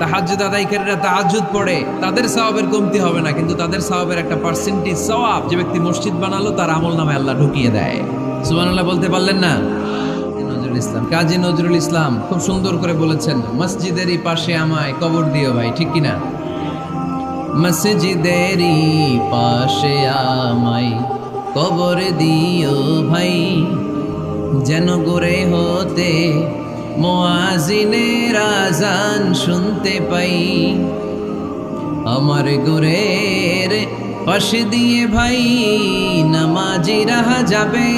তাহাজ্জুদ আদায়কারীরা তাহাজ্জুদ পড়ে, তাদের সওয়াবের কমতি হবে না, কিন্তু তাদের সওয়াবের একটা পার্সেন্টেজ সওয়াব যে ব্যক্তি মসজিদ বানালো, তার আমল নামে আল্লাহ ঢুকিয়ে দেয়। সুবহানাল্লাহ বলতে পারলেন না? নজরুল ইসলাম। কাজী নজরুল ইসলাম খুব সুন্দর করে বলেছেন, মসজিদেরই পাশে আমায় কবর দিও ভাই, ঠিক কিনা? মসজিদেরই পাশে আমায় কবর দিও ভাই, যেন গড়ে হতে মোয়াজিনের আজান শুনতে পাই। আমার গুরের পাশে দিয়ে ভাই নামাজি রাহা যাবে।